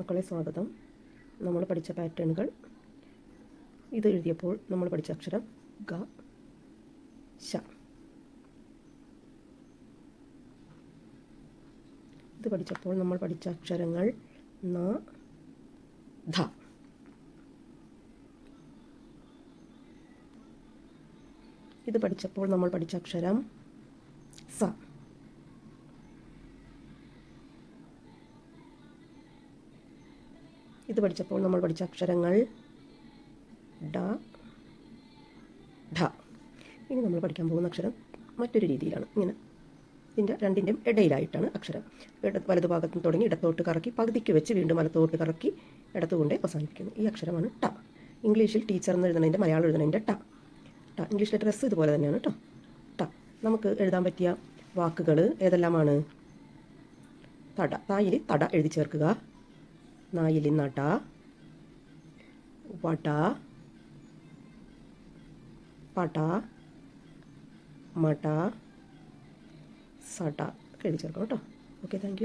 മക്കളെ സ്വാഗതം. നമ്മൾ പഠിച്ച പാറ്റേണുകൾ. ഇത് എഴുതിയപ്പോൾ നമ്മൾ പഠിച്ച അക്ഷരം ഗ ശ. ഇത് പഠിച്ചപ്പോൾ നമ്മൾ പഠിച്ച അക്ഷരങ്ങൾ ന ധ. ഇത് പഠിച്ചപ്പോൾ നമ്മൾ പഠിച്ച അക്ഷരം സ. ഇത് പഠിച്ചപ്പോൾ നമ്മൾ പഠിച്ച അക്ഷരങ്ങൾ ഡ ഢ ഇനി നമ്മൾ പഠിക്കാൻ പോകുന്ന അക്ഷരം മറ്റൊരു രീതിയിലാണ്. ഇങ്ങനെ ഇതിന്റെ രണ്ടിന്റെയും ഇടയിലായിട്ടാണ് അക്ഷരം. ഇട നിന്ന് തുടങ്ങി ഇടത്തോട്ട് കറക്കി പകുതിക്ക് വെച്ച് വീണ്ടും വലത്തോട്ട് കറക്കി ഇടത്തുകൊണ്ട് അവസാനിപ്പിക്കുന്നു. ഈ അക്ഷരമാണ് ട ഇംഗ്ലീഷിൽ ടീച്ചർ എന്ന് എഴുതുന്നതിന്റെ മലയാളം എഴുതുന്നതിന്റെ ട ട ഇംഗ്ലീഷിലെ ഡ്രസ്സ് ഇതുപോലെ തന്നെയാണ് കേട്ടോ ട നമുക്ക് എഴുതാൻ പറ്റിയ വാക്കുകൾ ഏതെല്ലാമാണ്? തട. തായിൽ തട എഴുതി ചേർക്കുക. നായിൽ നട വട പട മട സട. ഒക്കെ എഴുതി ചേർക്കണം കേട്ടോ ഓക്കെ താങ്ക്